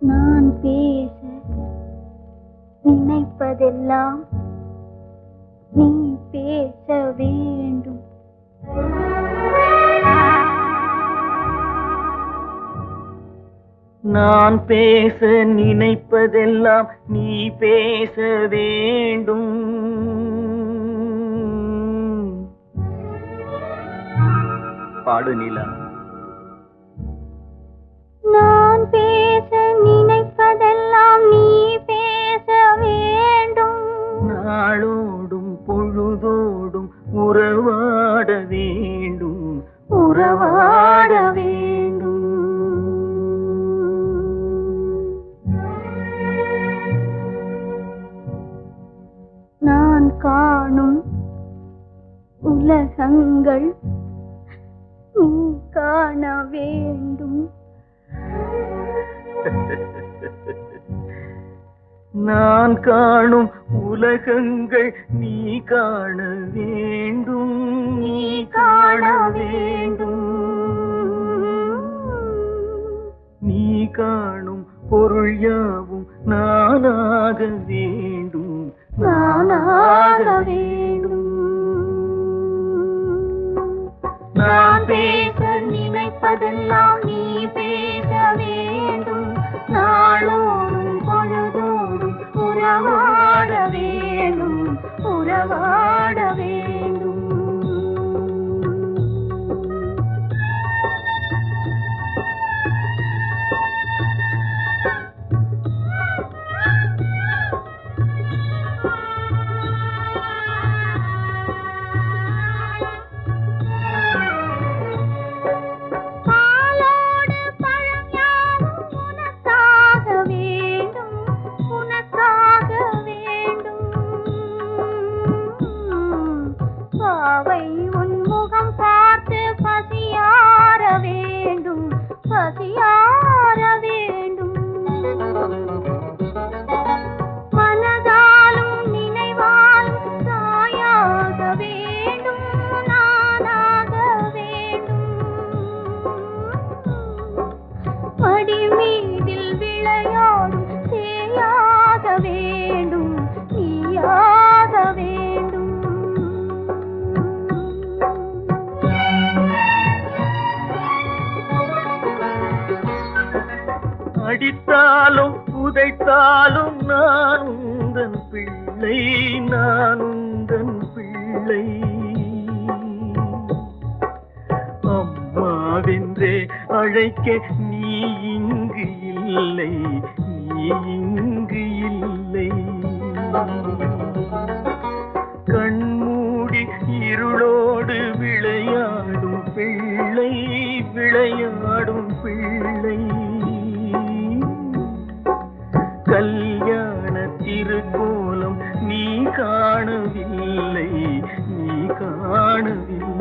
நான் பேச நினைப்பதெல்லாம் நீ பேச வேண்டும். நான் பேச நினைப்பதெல்லாம் நீ பேச வேண்டும். பாடு நிலம் உறவாட வேண்டும். உறவாட வேண்டும். நான் காணும் உலகங்கள் நீ காண வேண்டும். நான் காணும் உலகங்கள் நீ காண வேண்டும். நீ காண வேண்டும். நீ காணும் பொருள் யாவும் நானாக வேண்டும். நானாக வேண்டும். நான் பேச நினைப்பதெல்லாம் நீ பேச வேண்டும். நாளோடும் உறவாட வேண்டும் நீயாக வேண்டும். அடித்தாலும் புதைத்தாலும் நான் உந்தன் பிள்ளை நான் உந்தன் பிள்ளை. அம்மாவென்றே அழைக்க நீ இங்கு இல்லை நீ விளையாடும் பிள்ளை. கல்யாண திருக்கோலம் நீ காணவில்லை நீ காணவில்லை.